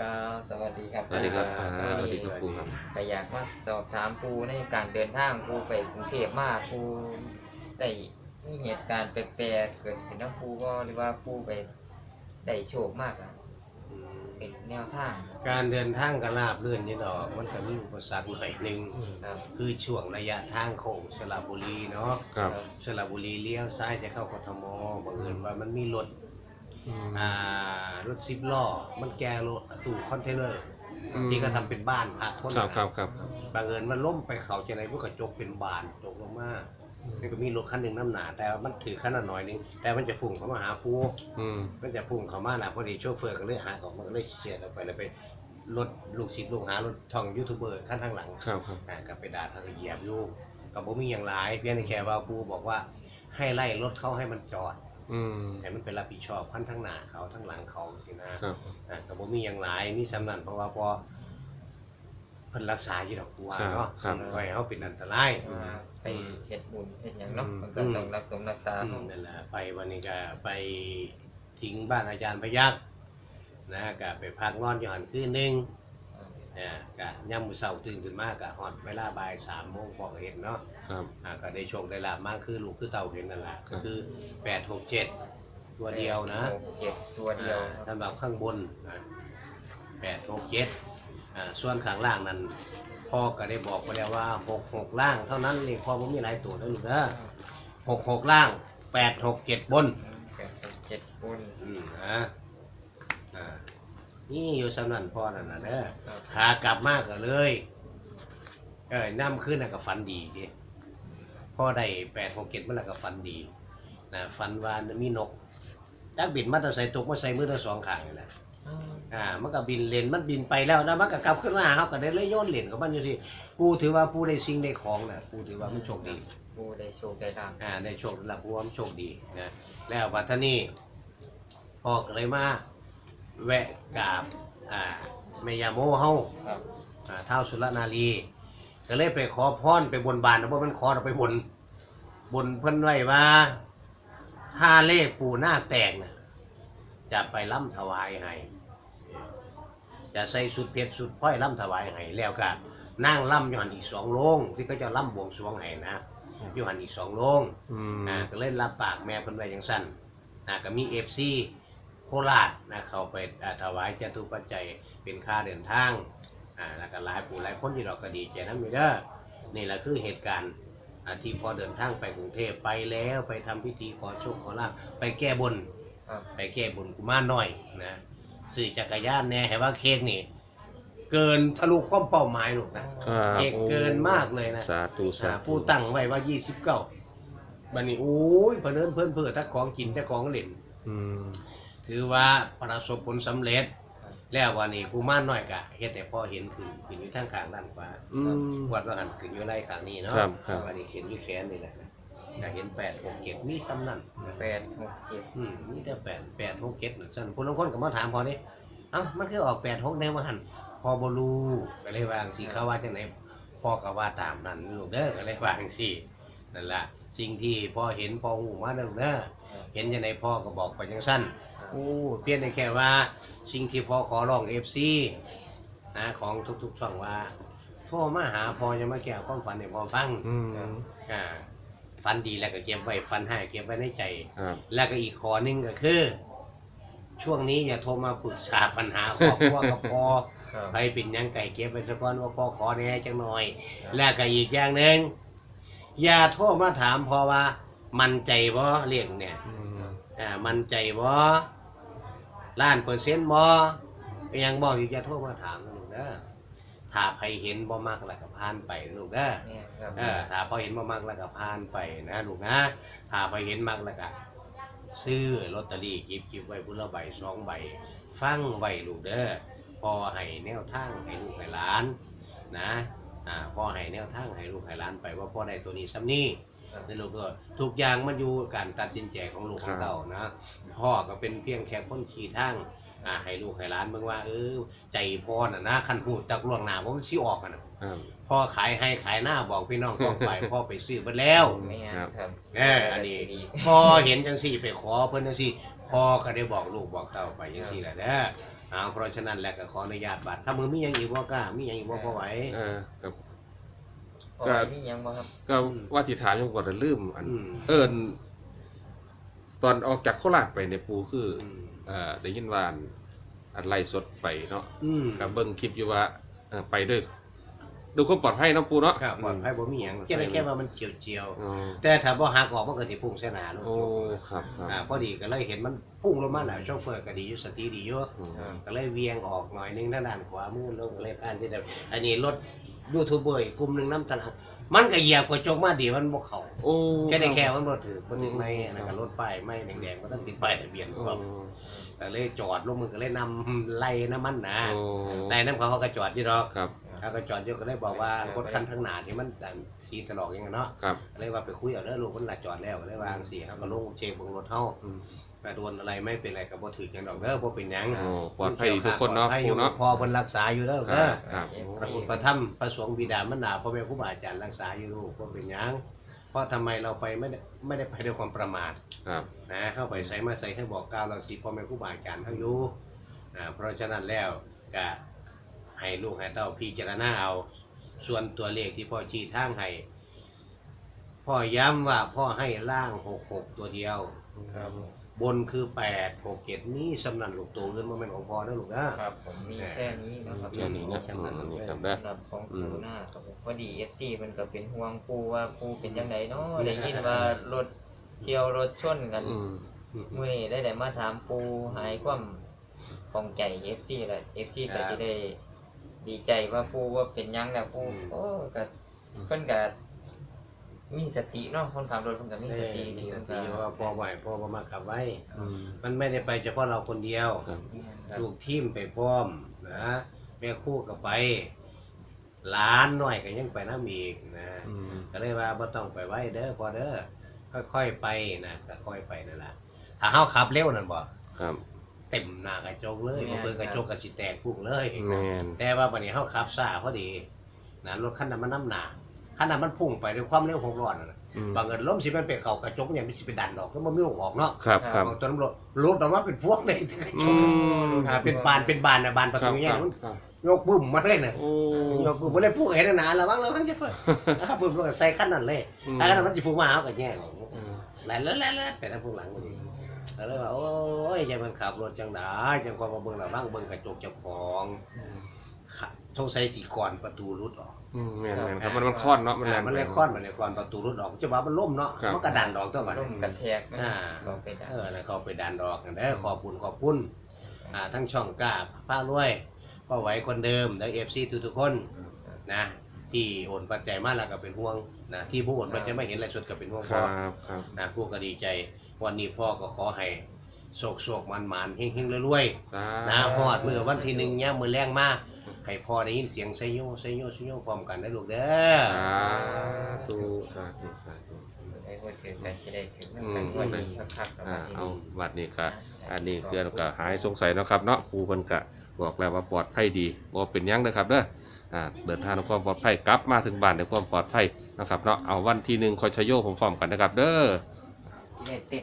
ครับสวัสดีครับสวัสดีครับอ่าสวัสดีครับครูครับก็อยากมาสอบถามครูในการเดินทางครูไปกรุงเทพมาครูได้มีเหตุการณ์แปลกๆเกิดขึ้นกับครูก็หรือว่าครูไปได้โชคมากอะเป็นแนวทางการเดินทางกระลาบเลื่อนนี่ดอก มันก็มีอุปสรรคหน่อยหนึ่งครับคือช่วงระยะทางโค้งสระบุรีเนาะครับ สระบุรีเลี้ยวซ้ายจะเข้ากทมบังเอิญว่ามันมีรถ อืมอ่ารถสิบล้อมันแกรถตู้คอนเทนเนอร์อืม ที่ก็ทำเป็นบ้านพักคนครับนะครับครับ บังเอิญว่าล้มไปเขาจะไหนพวกกระจกเป็นบานตกลงมานี่ก็มีรถคันหนึ่งน้ำหนา แต่ว่ามันถือขนาดหน่อยนึงแต่มันจะพุ่งเข้ามาหาปู อืม มันจะพุ่งเข้ามาน่ะพอดีโชเฟอร์ก็เลยหาออกมันก็เลยเฉียดออกไปแล้วไปรถลูกศิษย์ลูกหารถช่องยูทูบเบอร์ข้างทางหลัง ครับครับ อ่ากับไปด่าทางเหยียบอยู่กับผมมีอย่างหลาย เพียงแต่แค่ว่าปูบอกว่าให้ไล่รถเขาให้มันจอดอืม ให้มันเป็นรับผิดชอบขั้นทั้งหน้าเขาทั้งหลังเขาสินะครับอ่ากับผมมีอย่างหลายมีสำนันเพราะว่าพอเพิ่นรักษาอยู่ดอกบัวเนาะครับไว้เขาเป็นอันตรายมาไปเฮ็ดบุญเฮ็ดหยังเนาะอืมมันก็ต้องรักสมรักษาอืมนั่นแหละไปวันนี้ก็ไปทิ้งบ้านอาจารย์พยักนะก็ไปพักนอนอยู่หันคืนหนึง อ่ากะย่ำมือเสาตื่นขึ้นมากกะฮอดเวลาบ่ายสามโมงพอก็เห็นเนาะครับ อ่าก็ได้โชคได้ลาบมากคือลูกคือเต่าเห็นนั่นแหละครัก็บคือแปดหกเจ็ดตัวเดียวนะหกเจ็ดตัวเดียวอ่าสำหรับข้างบนแปดหกเจ็ดอ่าส่วนข้างล่างนั้นพ่อก็ได้บอกไปแล้วว่าหกหกล่างเท่านั้นเลยพ่อผมมีหลายตัวแล้วลูกนะหกหกล่างแปดหกเจ็ดบน แปดหกเจ็ดบุญอืมนะอ่า นี่อยู่สำนันพ่อนั่นนะเด้อครับขากลับมากก็เลยเออน้ำขึ้นน่ะก็ฟันดีดิพ่อได้แปดหกเจ็ดมันละก็ฟันดีนะฟันวานมีนกจักบินมาแต่ใส่ตกมาใส่มือทั้งสองข้างนี่แหละอ่ามันก็บินเลนมันบินไปแล้วนะมันก็กลับขึ้นมาหาเขาก็ได้เลยโย้อนเลนกับมันอยู่ที่ปูถือว่าปูได้สิ่งได้ของนะปูถือว่ามันโชคดีครูได้โชคได้ลาบอ่าได้โชคได้รับปูว่ามันโชคดีนะแล้ววัฒนี่พ่อก็เลยมา แวะกราบอ่าแม่ยาโมเฮาครับ อ่าเท้าสุรนารีก็เลยไปขอพรไปบนบานนะเพราะมันขอเราไปบน บนเพิ่นไว้ว่าถ้าเลขปู่หน้าคแตกนะจะไปล่ำถวายให้จะใส่สุดเพชรสุดพ้อยล่ำถวายให้แล้วก็นั่งล่ำอยู่หันอีกสองโลงที่เขาจะล่ำบวงสรวงให้นะอยู่หันอีกสองโลง อืม อ่าก็เลยรับปากแม่เพิ่นไว้จังสั้นอ่าก็มีเอฟซี โคราชนะเข้าไปอ่าถวายจตุปัจจัยเป็นค่าเดินทางอ่าแล้วก็หลายผู้หลายคนที่เราก็ดีใจนำอยู่เด้อนี่แหละคือเหตุการณ์อ่าที่พอเดินทางไปกรุงเทพไปแล้วไปทำพิธีขอโชคขอลาภไปแก้บนครับไปแก้บนกุมารน้อยนะซื้อจักรยานแหน่ให้ว่าเค้กนี่เกินทะลุความเป้าหมายลูกนะครับเอกเกินมากเลยนะสาธุสาอ่าธุผู้ตั้งไว้ว่า29บัดนี้โอ้ยเพนเนินเพิ่นเพื่อถ้าของกินถ้าของเล่นอืม ถือว่าประสบผลสำเร็จ แล้ววันนี้กูมารน้อยกะเฮ็ดให้พ่อเห็นขึ้นขึ้นอยู่ทางข้างด้านขวาอืม วัดว่าหันขึ้นอยู่ในข้างนี้เนาะครับครับ วันนี้เห็นอยู่แขนนี่แหละก็เห็น8 6 7มีซ้ำนั่นแปดหกเจ็ดอืมมีแต่8 8 6 7นั่นซั่นผู้ลางคนก็มาถามพอนี่เอ้ามันคือออก8 6แนวว่าหันพอบ่รู้ก็เลยว่าจังซี่เขาว่าจังไดพ่อก็ว่าตามนั้นลูกเด้อก็เลยว่าจังซี่นั่นล่ะสิ่งที่พ่อเห็นพ่อหูมาเด้อลูกเด้อ เห็นยังไงพ่อก็บอกไปจังสั้น โอ้เพียงแต่แค่ว่าสิ่งที่พ่อขอร้องเอฟซีนะของทุกๆช่องว่า โทรมาหาพ่อจะมาแก้ความฝันให้พ่อฟังอืม อ่าฝันดีแล้วก็เก็บไว้ฝันให้เก็บไว้ในใจ ครับ แล้วก็อีกขอหนึงก็คือ ช่วงนี้อย่าโทรมาปรึกษาปัญหาครอบครัวกับพ่อ ครับ ไปเป็นหยังไก่เก็บไว้สักก่อนว่าพ่อขอแหน่จังหน่อยแล้วก็อีกอย่างหนึ่งอย่าโทรมาถามพ่อว่า มันใจบ่เรียกเนี่ยอืม อ่ามันใจบ่ ล้านเปอร์เซ็นต์บ่เป็นหยังบอกอยู่จะโทรมาถามนะลูกเด้อถ้าใครเห็นบ่มักแล้วก็ผ่านไปนะลูกเด้อเนี่ยครับเออถ้าพอเห็นบ่มักแล้วก็ผ่านไปนะลูกนะถ้าพอเห็นมักแล้วก็ซื้อลอตเตอรี่เก็บเก็บไว้พุ่นละใบสองใบ ฟังไว้ลูกเด้อพอให้แนวทางให้ลูกให้หลานนะอ่าพ่อให้แนวทางให้ลูกให้หลานไปว่าพ่อได้ตัวนี้ซ้ำนี่ ครับในลูกก็ทุกอย่างมันอยู่การตัดสินใจของลูกของเต่านะพ่อก็เป็นเพียงแค่คนขี่ทางอ่าให้ลูกให้หลานเบิ่งว่าเออใจพ่อน่ะนะคันหูจักล่วงหน้าว่ามันสิออกกันน่ะครับ พ่อขายให้ขายหน้าบอกพี่น้องต้องไปพ่อไปซื้อเบิดแล้วเนี่ยครับเอออันนี้พ่อเห็นจังสี่ไปขอเพิ่นจังสี่พ่อก็ได้บอกลูกบอกเต่าไปจังสี่แหละเด้อเอาเพราะฉะนั้นแล้วก็ขออนุญาตบัตรถ้ามือมีหยังอีกบ่กล้ามีหยังอีกบ่พอไหว เออกับ พอก็ มีหยังบ่ครับ ก็ว่าที่ถามยังก่อนจะลืมอัน อืม เอิญตอนออกจากโคราชไปในยปูคืออืมเอ่อได้ยินว่าอันอันไล่สดไปเนาะอืมกับเบิ่งคลิปอยู่ว่าเอ่อไปด้วยดูความปลอดภัยเนาะปูเนาะครับปลอดภัยบ่มีหยังแค่ได้แค่ว่ามันเฉียวอ๋อๆแต่ถ้าบ่หักออกมันก็สิพุ่งเส้นหน้าลงโอ้ครับครับอ่าพอดีก็เลยเห็นมันพุ่งลงมาแล้วโชเฟอร์ก็ดีอยู่สติดีอยู่ อืมครับก็เลยเวียงออกหน่อยนึงทางด้านขวามือลงก็เลยผ่านที่แบบอันนี้รถ ยูทูบเบอร์อีกกลุ่มหนึงน้ำตลาดมันก็เหยียบกระจกมาดีมันบ่เข้าโอ้แค่ได้แค่มันบ่ถือบ่ถึงในอันนั้นก็รถป้ายไม่แดงๆก็ต้องติดป้ายทะเบียนโอ้ก็ก็เลยจอดลงมือก็เลยนำไล่น้ำมันนะโอ้ไล่น้ำเขาเขาก็จอดที่ดอกครับเขาก็จอดอยู่ก็เลยบอกว่ารถคันข้างหน้าที่มันดันสีตลอกอย่างเงี้ยเนาะครับก็เลยว่าไปคุยเอาเด้อลูกมันละจอดแล้วก็เลยวาจั่งสิเขาก็ลงเช็คเบิ่งรถเฮา อืมไปโดนอะไรไม่เป็นไรก็บ่ถือจังดอกเด้อบ่เป็นหยังโอ้ปลอดภัยดีทุกคนเนาะปลอดภัยอปูยู่เนาะ พอเพิ่นรักษาอยู่เด้อครัเด้อบครับ พระพุทธพระธรรมพระสงฆ์บิดามารดาพ่อแม่ครูบาอาจารย์รักษาอยู่ลูกบ่เป็นหยังเพราะทำไมเราไปไม่ได้ไม่ได้ไปด้วยความประมาท ครับนะเข้าไปใส่มาใส่ให้บอกกล่าวเราสิพ่อแม่ครูบาอาจารย์เฮาอยู่อ่าเพราะฉะนั้นแล้วก็ให้ลูกให้เต้าพิจารณาเอา ส่วนตัวเลขที่พ่อชี้ทางให้พ่อย้ำว่าพ่อให้ล่าง66ตัวเดียว ครับ บนคือ8 6 7นี่สำนันลูกตัวอื่นบ่แม่นของพ่อนะลูกนะครับผมมีแค่นี้นะครับแค่นี้นะอืมอันนี้ครับเด้อสำหรับของปูหน้าครับผมพอดี FC มันก็เป็นห่วงปูว่าปูเป็นจังไดเนาะได้ยินว่ารถเฉียวรถชนกันอืมมื้อนี้ได้ได้มาถามปูหายความของใจ FC แล้ว FC ก็สิได้ดีใจว่าปูว่าเป็นหยังแล้วปูโอ้ก็เพิ่นก็ มีสติเนาะคนขับรถเพิ่นก็มีสติดีสเพิ่นติก็ว่าพ่อไหวพ่อบ่มาขับไว้อืมมันไม่ได้ไปเฉพาะเราคนเดียวครับครับลูกทีมไปพร้อมนะแม่คู่ก็ไปหลานหน่อยก็ยังไปน้ำอีกนะอืมก็เลยว่าบ่ต้องไปไว้เด้อพอเด้อค่อยๆไปนะก็ค่อยไปนั่นล่ะถ้าเฮาขับเร็วนั่นบ่ครับเต็มหน้ากระจกเลยบ่เบิ่งกระจกก็สิแตกพุ่งเลยแมนแต่ว่าบัดนี้เฮาขับช้าพอดีนะรถคันนั้นมันน้ำหนา คันนั้นมันพุ่งไปด้วยความเร็ว600นั่นน่ะอืมบางเอิญล้มสิมันไปเข้ากระจกเนี่ยมันสิไปดันดอกก็บ่มีออกเนาะครับครับเอาตัวนั้นรถรถออกมาเป็นพวกเลยที่กระจอืกม อ่าเป็นบานเป็นบานนะบานประครัตูบเนี่ยครับมันครับ ยกบึ้มมาเลยน่ะโอ้ยกบึ้มมาเลยพูดเห็นหนาระวังระวังจะเฟิร์อ่าบึ้มลงใส่ขั้นนั้นเลยอืม ถ้าขั้นนั้นมันจะพูดมาเอากันแย่อืมแล่นแล่นแล่นแล่นไปทางพวกหลังพอดีแล้วเลยว่าโอ้ยใจมันขับรถจังไดจังความมาเบิ่งระวังเบิ่งกระจกเจ้าของค่ะ สงสัยสิก่อนประตูรุดออกอืมแมนแมนครับมันมันค้อนเนาะมันแรอ่างมันเลยค้อนมันเลยค้อนประตูรุดออกจะว่ามันล่มเนาะครับมันกระดันดอกตัวมัน ร่มกระแทกนะอ่าก็ไปได้ เออแล้วเขาไปดันดอกกันเด้อขอบคุณขอบคุณอ่าทั้งช่องกล้าป้ารวยป้าไหวคนเดิมและเอฟซีทุกๆคนนะที่โอนปัจจัยมาแล้วก็เป็นห่วงนะที่ผู้โอนปัจจัยไม่เห็นอะไรสุดก็เป็นห่วงคพ่อ รับครับนะผู้ก็ดีใจวันนี้พ่อก็ขอให้โศกโศกมันมันๆเฮงเฮงๆรวยสาๆนะฮอดมือวันที่หนึ่งเนี่ยมือแรงมาก ให้พ่อได้ยินเสียงไซโยไซโยไซโยพร้อมกันนะลูกเด้อสาธุสาธุสาธุได้พูดถึงกันจะได้ถึงอืมกันวันนี้คักๆกับอ่าวันนี้เอาบัดนี้ก็อันนี้คือก็หายสงสัยเนาะครับเนาะครูเพิ่นก็บอกแล้วว่าปลอดภัยดีบ่เป็นหยังนะครับเด้ออ่าเดินทางด้วยความปลอดภัยกลับมาถึงบ้านด้วยความปลอดภัยนะครับเนาะเอาวันที่หนึ่งคอยชโยพร้อมๆกันนะครับเด้อที่ได้เต้น